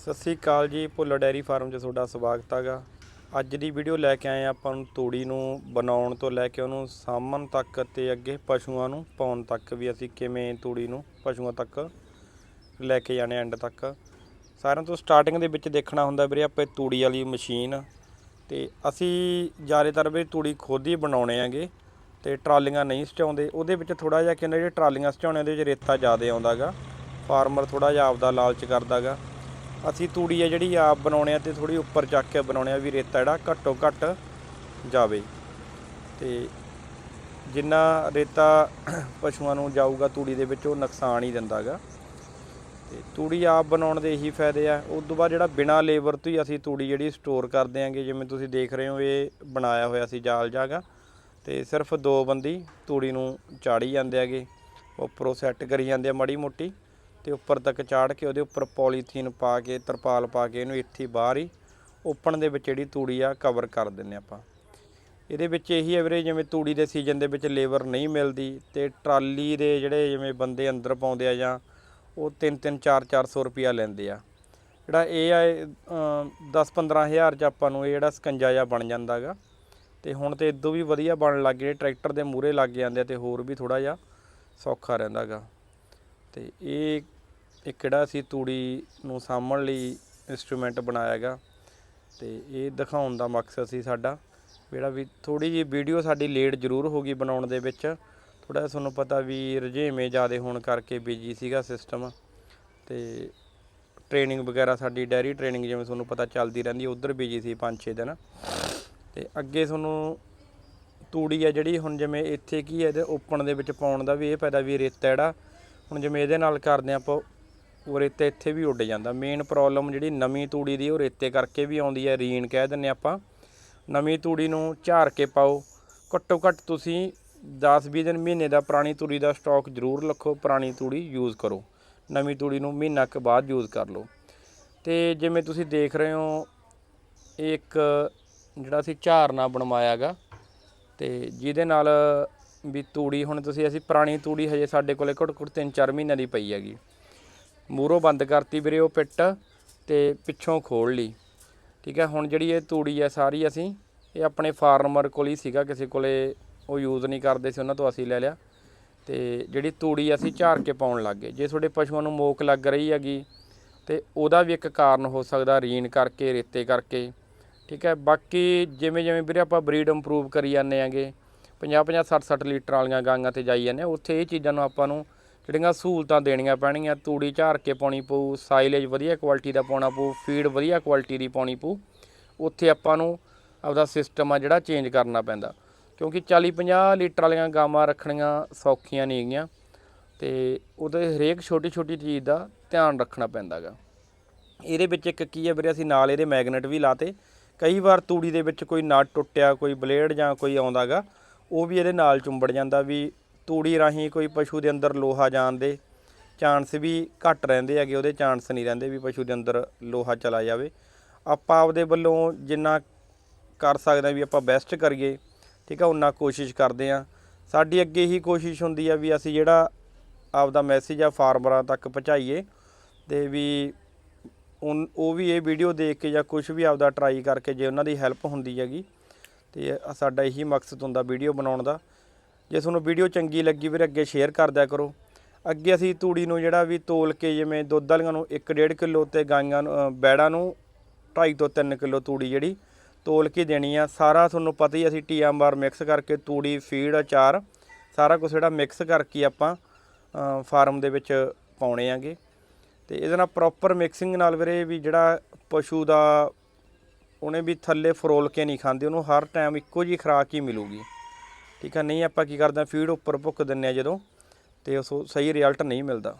ਸਤਿ ਸ੍ਰੀ ਅਕਾਲ ਜੀ, Bhullar dairy farm 'ਚ ਤੁਹਾਡਾ ਸਵਾਗਤ ਹੈਗਾ। ਅੱਜ ਦੀ ਵੀਡੀਓ ਲੈ ਕੇ ਆਏ ਹਾਂ ਆਪਾਂ ਨੂੰ ਤੂੜੀ ਨੂੰ ਬਣਾਉਣ ਤੋਂ ਲੈ ਕੇ ਉਹਨੂੰ ਸਾਂਭਣ ਤੱਕ ਤੇ ਅੱਗੇ ਪਸ਼ੂਆਂ ਨੂੰ ਪਾਉਣ ਤੱਕ ਵੀ ਅਸੀਂ ਕਿਵੇਂ ਤੂੜੀ ਨੂੰ ਪਸ਼ੂਆਂ ਤੱਕ ਲੈ ਕੇ ਜਾਣੇ ਐਂਡ ਤੱਕ। ਸਾਰਿਆਂ ਤੋਂ ਸਟਾਰਟਿੰਗ ਦੇ ਵਿੱਚ ਦੇਖਣਾ ਹੁੰਦਾ ਵੀਰੇ ਆਪਾਂ ਤੂੜੀ ਵਾਲੀ ਮਸ਼ੀਨ। ਤੇ ਅਸੀਂ ਜ਼ਿਆਦਾਤਰ ਵੀ ਤੂੜੀ ਖੁਦ ਹੀ ਬਣਾਉਣੇ ਆਂਗੇ ਤੇ ਟਰਾਲੀਆਂ ਨਹੀਂ ਸਟਾਉਂਦੇ ਉਹਦੇ ਵਿੱਚ ਥੋੜਾ ਜਿਹਾ ਕਿੰਨੇ ਜਿਹੜੇ ਟਰਾਲੀਆਂ ਸਟਾਉਣੇ ਉਹਦੇ ਵਿੱਚ ਰੇਤਾ ਜ਼ਿਆਦਾ ਆਉਂਦਾਗਾ ਫਾਰਮਰ ਥੋੜਾ ਜਿਹਾ ਆਪਦਾ ਲਾਲਚ ਕਰਦਾਗਾ ਅਸੀਂ ਤੂੜੀ ਆ ਜਿਹੜੀ ਆਪ ਬਣਾਉਣੇ ਆ ਤੇ ਥੋੜੀ ਉੱਪਰ ਚੱਕ ਕੇ ਬਣਾਉਣੇ ਆ ਵੀ ਰੇਤਾ ਜਿਹੜਾ ਘੱਟੋ ਘੱਟ ਜਾਵੇ। ਤੇ ਜਿੰਨਾ ਰੇਤਾ ਪਸ਼ੂਆਂ ਨੂੰ ਜਾਊਗਾ ਤੂੜੀ ਦੇ ਵਿੱਚ ਉਹ ਨੁਕਸਾਨ ਹੀ ਦਿੰਦਾਗਾ। ਤੇ ਤੂੜੀ ਆਪ ਬਣਾਉਣ ਦੇ ਇਹੀ ਫਾਇਦੇ ਆ। ਉਸ ਤੋਂ ਬਾਅਦ ਜਿਹੜਾ ਬਿਨਾ ਲੇਬਰ ਤੋਂ ਹੀ ਅਸੀਂ ਤੂੜੀ ਜਿਹੜੀ ਸਟੋਰ ਕਰਦੇ ਆਂਗੇ ਜਿਵੇਂ ਤੁਸੀਂ ਦੇਖ ਰਹੇ ਹੋ ਇਹ ਬਣਾਇਆ ਹੋਇਆ ਸੀ ਜਾਲ ਜਾਗਾ। ਤੇ ਸਿਰਫ ਦੋ ਬੰਦੀ ਤੂੜੀ ਨੂੰ ਚਾੜੀ ਜਾਂਦੇ ਆਗੇ ਉੱਪਰੋਂ ਸੈੱਟ ਕਰੀ ਜਾਂਦੇ ਆ ਮੜੀ ਮੋਟੀ। ਤੇ ਉੱਪਰ ਤੱਕ ਚਾੜ ਕੇ ਉਹਦੇ ਉੱਪਰ ਪੋਲੀਥੀਨ ਪਾ ਕੇ, ਤਰਪਾਲ ਪਾ ਕੇ ਇਹਨੂੰ ਇੱਥੇ ਬਾਹਰ ਹੀ ਓਪਨ ਦੇ ਵਿੱਚ ਜਿਹੜੀ ਤੂੜੀ ਆ ਕਵਰ ਕਰ ਦਿੰਨੇ ਆਪਾਂ। ਇਹਦੇ ਵਿੱਚ ਇਹੀ ਹੈ ਵੀਰੇ, ਜਿਵੇਂ ਤੂੜੀ ਦੇ ਸੀਜ਼ਨ ਦੇ ਵਿੱਚ ਲੇਬਰ ਨਹੀਂ ਮਿਲਦੀ ਤੇ ਟਰਾਲੀ ਦੇ ਜਿਹੜੇ ਜਿਵੇਂ ਬੰਦੇ ਅੰਦਰ ਪਾਉਂਦੇ ਆ ਜਾਂ ਉਹ 3-3 4-400 ਰੁਪਿਆ ਲੈਂਦੇ ਆ। ਜਿਹੜਾ ਇਹ ਆ 10-15000 ਚ ਆਪਾਂ ਨੂੰ ਇਹ ਜਿਹੜਾ ਸਕੰਜਾ ਜਿਹਾ ਬਣ ਜਾਂਦਾਗਾ ਤੇ ਹੁਣ ਤੇ ਇਦੋਂ ਵੀ ਵਧੀਆ ਬਣਨ ਲੱਗ ਗਏ, ਟਰੈਕਟਰ ਦੇ ਮੂਹਰੇ ਲੱਗ ਜਾਂਦੇ ਆ ਤੇ ਹੋਰ ਵੀ ਥੋੜਾ ਜਿਹਾ ਸੌਖਾ ਰਹਿੰਦਾਗਾ ਤੇ ਇਹ ਇਹ ਕਿਹੜਾ ਅਸੀਂ ਤੂੜੀ ਨੂੰ ਸਾਂਭਣ ਲਈ ਇਨਸਟਰੂਮੈਂਟ ਬਣਾਇਆਗਾ ਤੇ ਇਹ ਦਿਖਾਉਣ ਦਾ ਮਕਸਦ ਸੀ ਸਾਡਾ ਜਿਹੜਾ ਵੀ ਥੋੜੀ ਜਿਹੀ ਵੀਡੀਓ ਸਾਡੀ ਲੇਟ ਜ਼ਰੂਰ ਹੋ ਗਈ ਬਣਾਉਣ ਦੇ ਵਿੱਚ। ਥੋੜਾ ਤੁਹਾਨੂੰ ਪਤਾ ਵੀ ਰੁਝੇਵੇਂ ਜ਼ਿਆਦੇ ਹੋਣ ਕਰਕੇ ਬਿਜ਼ੀ ਸੀਗਾ ਸਿਸਟਮ ਤੇ ਟ੍ਰੇਨਿੰਗ ਵਗੈਰਾ ਸਾਡੀ ਡੈਰੀ ਟ੍ਰੇਨਿੰਗ ਜਿਵੇਂ ਤੁਹਾਨੂੰ ਪਤਾ ਚੱਲਦੀ ਰਹਿੰਦੀ, ਉਧਰ ਬਿਜ਼ੀ ਸੀ 5-6 ਦਿਨ। ਤੇ ਅੱਗੇ ਤੁਹਾਨੂੰ ਤੂੜੀ ਆ ਜਿਹੜੀ ਹੁਣ ਜਿਵੇਂ ਇੱਥੇ ਕੀ ਹੈ ਇਹਦੇ ਓਪਨ ਦੇ ਵਿੱਚ ਪਾਉਣ ਦਾ ਵੀ ਇਹ ਫਾਇਦਾ ਵੀ ਰੇਤਾ ਜਿਹੜਾ। ਹੁਣ ਜਿਵੇਂ ਇਹਦੇ ਨਾਲ ਕਰਦੇ ਆਪਾਂ ਉਹ ਰੇਤੇ ਇੱਥੇ ਵੀ ਉੱਡ ਜਾਂਦਾ। ਮੇਨ ਪ੍ਰੋਬਲਮ ਜਿਹੜੀ ਨਵੀਂ ਤੂੜੀ ਦੀ ਉਹ ਰੇਤੇ ਕਰਕੇ ਵੀ ਆਉਂਦੀ ਹੈ ਰੀਨ ਕਹਿ ਦਿੰਨੇ ਆਪਾਂ। ਨਵੀਂ ਤੂੜੀ ਨੂੰ ਝਾਰ ਕੇ ਪਾਓ। ਘੱਟੋ ਘੱਟ ਤੁਸੀਂ 10-20 ਦਿਨ ਮਹੀਨੇ ਦਾ ਪੁਰਾਣੀ ਤੂੜੀ ਦਾ ਸਟਾਕ ਜ਼ਰੂਰ ਰੱਖੋ, ਪੁਰਾਣੀ ਤੂੜੀ ਯੂਜ਼ ਕਰੋ। ਨਵੀਂ ਤੂੜੀ ਨੂੰ ਮਹੀਨਾ ਕੁ ਬਾਅਦ ਯੂਜ਼ ਕਰ ਲਓ। ਤੇ ਜਿਵੇਂ ਤੁਸੀਂ ਦੇਖ ਰਹੇ ਹੋ, ਇਹ ਇੱਕ ਜਿਹੜਾ ਅਸੀਂ ਝਾਰਨਾ ਬਣਵਾਇਆਗਾ ਤੇ ਜਿਹਦੇ ਨਾਲ ਵੀ ਤੂੜੀ ਹੁਣ ਤੁਸੀਂ, ਅਸੀਂ ਪੁਰਾਣੀ ਤੂੜੀ ਹਜੇ ਸਾਡੇ ਕੋਲੇ ਘੱਟ ਘੱਟ 3-4 ਮਹੀਨਿਆਂ ਦੀ ਪਈ ਹੈਗੀ। ਮੂਰੋਂ ਬੰਦ ਕਰਤੀ ਵੀਰੇ ਉਹ ਪਿੱਟ ਤੇ ਪਿੱਛੋਂ ਖੋਲ ਲਈ। ਠੀਕ ਹੈ ਹੁਣ ਜਿਹੜੀ ਇਹ ਤੂੜੀ ਹੈ ਸਾਰੀ ਅਸੀਂ ਇਹ ਆਪਣੇ ਫਾਰਮਰ ਕੋਲ ਹੀ ਸੀਗਾ ਕਿਸੇ ਕੋਲੇ ਉਹ ਯੂਜ਼ ਨਹੀਂ ਕਰਦੇ ਸੀ ਉਹਨਾਂ ਤੋਂ ਅਸੀਂ ਲੈ ਲਿਆ। ਤੇ ਜਿਹੜੀ ਤੂੜੀ ਅਸੀਂ ਝਾਰ ਕੇ ਪਾਉਣ ਲੱਗ ਗਏ। ਜੇ ਤੁਹਾਡੇ ਪਸ਼ੂਆਂ ਨੂੰ ਮੋਕ ਲੱਗ ਰਹੀ ਹੈਗੀ ਤੇ ਉਹਦਾ ਵੀ ਇੱਕ ਕਾਰਨ ਹੋ ਸਕਦਾ ਰੀਨ ਕਰਕੇ ਰੇਤੇ ਕਰਕੇ। ਠੀਕ ਹੈ ਬਾਕੀ ਜਿਵੇਂ ਜਿਵੇਂ ਵੀਰੇ ਆਪਾਂ ਬਰੀਡ ਇੰਪਰੂਵ ਕਰੀ ਜਾਂਦੇ ਆਂਗੇ 50 50 60 60 ਲੀਟਰ ਵਾਲੀਆਂ ਗਾਂਗਾਂ ਤੇ ਜਾਈ ਜਾਂਦੇ ਹਾਂ, ਉੱਥੇ ਇਹ ਚੀਜ਼ਾਂ ਨੂੰ ਆਪਾਂ ਨੂੰ ਜਿਹੜੀਆਂ ਸਹੂਲਤਾਂ ਦੇਣੀਆਂ ਪੈਣਗੀਆਂ, ਤੂੜੀ ਝਾੜ ਕੇ ਪਾਉਣੀ ਪਊ, ਸਾਈਲੇਜ ਵਧੀਆ ਕੁਆਲਿਟੀ ਦਾ ਪਾਉਣਾ ਪਊ ਫੀਡ ਵਧੀਆ ਕੁਆਲਿਟੀ ਦੀ ਪਾਉਣੀ ਪਊ, ਉੱਥੇ ਆਪਾਂ ਨੂੰ ਆਪਦਾ ਸਿਸਟਮ ਆ ਜਿਹੜਾ ਚੇਂਜ ਕਰਨਾ ਪੈਂਦਾ। ਕਿਉਂਕਿ 40 50 ਲੀਟਰ ਵਾਲੀਆਂ ਗਾਵਾਂ ਰੱਖਣੀਆਂ ਸੌਖੀਆਂ ਨਹੀਂ ਹੈਗੀਆਂ ਤੇ ਉਹਦੇ ਹਰੇਕ ਛੋਟੀ ਛੋਟੀ ਚੀਜ਼ ਦਾ ਧਿਆਨ ਰੱਖਣਾ ਪੈਂਦਾਗਾ ਇਹਦੇ ਵਿੱਚ ਇੱਕ ਕੀ ਹੈ ਵੀਰੇ, ਅਸੀਂ ਨਾਲ ਇਹਦੇ ਮੈਗਨੇਟ ਵੀ ਲਾਤੇ। ਕਈ ਵਾਰ ਤੂੜੀ ਦੇ ਵਿੱਚ ਕੋਈ ਨਟ ਟੁੱਟਿਆ, ਕੋਈ ਬਲੇਡ ਜਾਂ ਕੋਈ ਆਉਂਦਾਗਾ ਉਹ ਵੀ ਇਹਦੇ ਨਾਲ ਚੁੰਬੜ ਜਾਂਦਾ ਵੀ ਤੂੜੀ ਰਾਹੀਂ ਕੋਈ ਪਸ਼ੂ ਦੇ ਅੰਦਰ ਲੋਹਾ ਜਾਣ ਦੇ ਚਾਂਸ ਵੀ ਘੱਟ ਰਹਿੰਦੇ ਹੈਗੇ, ਉਹਦੇ ਚਾਂਸ ਨਹੀਂ ਰਹਿੰਦੇ ਵੀ ਪਸ਼ੂ ਦੇ ਅੰਦਰ ਲੋਹਾ ਚਲਾ ਜਾਵੇ। ਆਪਾਂ ਆਪਦੇ ਵੱਲੋਂ ਜਿੰਨਾ ਕਰ ਸਕਦੇ ਵੀ ਆਪਾਂ ਬੈਸਟ ਕਰੀਏ, ਠੀਕ ਆ ਉਹਨਾਂ ਕੋਸ਼ਿਸ਼ ਕਰਦੇ ਆ ਸਾਡੀ ਅੱਗੇ ਹੀ ਕੋਸ਼ਿਸ਼ ਹੁੰਦੀ ਆ ਵੀ ਅਸੀਂ ਜਿਹੜਾ ਆਪਦਾ ਮੈਸੇਜ ਆ ਫਾਰਮਰਾਂ ਤੱਕ ਪਹੁੰਚਾਈਏ ਤੇ ਵੀ ਉਨ, ਉਹ ਵੀ ਇਹ ਵੀਡੀਓ ਦੇਖ ਕੇ ਜਾਂ ਕੁਝ ਵੀ ਆਪਦਾ ਟਰਾਈ ਕਰਕੇ ਜੇ ਉਹਨਾਂ ਦੀ ਹੈਲਪ ਹੁੰਦੀ ਹੈਗੀ, ਤੇ ਸਾਡਾ ਇਹੀ ਮਕਸਦ ਹੁੰਦਾ ਵੀਡੀਓ ਬਣਾਉਣ ਦਾ। ਜੇ ਤੁਹਾਨੂੰ ਵੀਡੀਓ ਚੰਗੀ ਲੱਗੀ ਵੀਰ, ਅੱਗੇ ਸ਼ੇਅਰ ਕਰ ਦਿਆ ਕਰੋ। ਅੱਗੇ ਅਸੀਂ ਤੂੜੀ ਨੂੰ ਜਿਹੜਾ ਵੀ ਤੋਲ ਕੇ ਜਿਵੇਂ ਦੁੱਧ ਵਾਲੀਆਂ ਨੂੰ 1.5 ਕਿਲੋ ਤੇ ਗਾਈਆਂ ਨੂੰ ਬੈੜਾਂ ਨੂੰ 2.5 ਤੋਂ 3 ਕਿਲੋ ਤੂੜੀ ਜਿਹੜੀ ਤੋਲ ਕੇ ਦੇਣੀ ਆ। ਸਾਰਾ ਤੁਹਾਨੂੰ ਪਤਾ ਹੀ ਅਸੀਂ ਟੀਐਮਆਰ ਮਿਕਸ ਕਰਕੇ ਤੂੜੀ ਫੀਡ ਅਚਾਰ ਸਾਰਾ ਕੁਝ ਜਿਹੜਾ ਮਿਕਸ ਕਰਕੇ ਆਪਾਂ ਫਾਰਮ ਦੇ ਵਿੱਚ ਪਾਉਣੇ ਆਂਗੇ। ਤੇ ਇਹਦੇ ਨਾਲ ਪ੍ਰੋਪਰ ਮਿਕਸਿੰਗ ਨਾਲ ਵੀਰੇ ਵੀ ਜਿਹੜਾ ਪਸ਼ੂ ਦਾ ਉਹਨੇ ਵੀ ਥੱਲੇ ਫਰੋਲ ਕੇ ਨਹੀਂ ਖਾਂਦੇ, ਉਹਨੂੰ ਹਰ ਟਾਈਮ ਇੱਕੋ ਜੀ ਖੁਰਾਕ ਹੀ ਮਿਲੂਗੀ। ਠੀਕ ਆ, ਨਹੀਂ ਆਪਾਂ ਕੀ ਕਰਦੇ ਆ ਫੀਡ ਉੱਪਰ ਭੁੱਕ ਦਿੰਨੇ ਆ ਜਦੋਂ ਤੇ ਉਸ ਸਹੀ ਰਿਜ਼ਲਟ ਨਹੀਂ ਮਿਲਦਾ।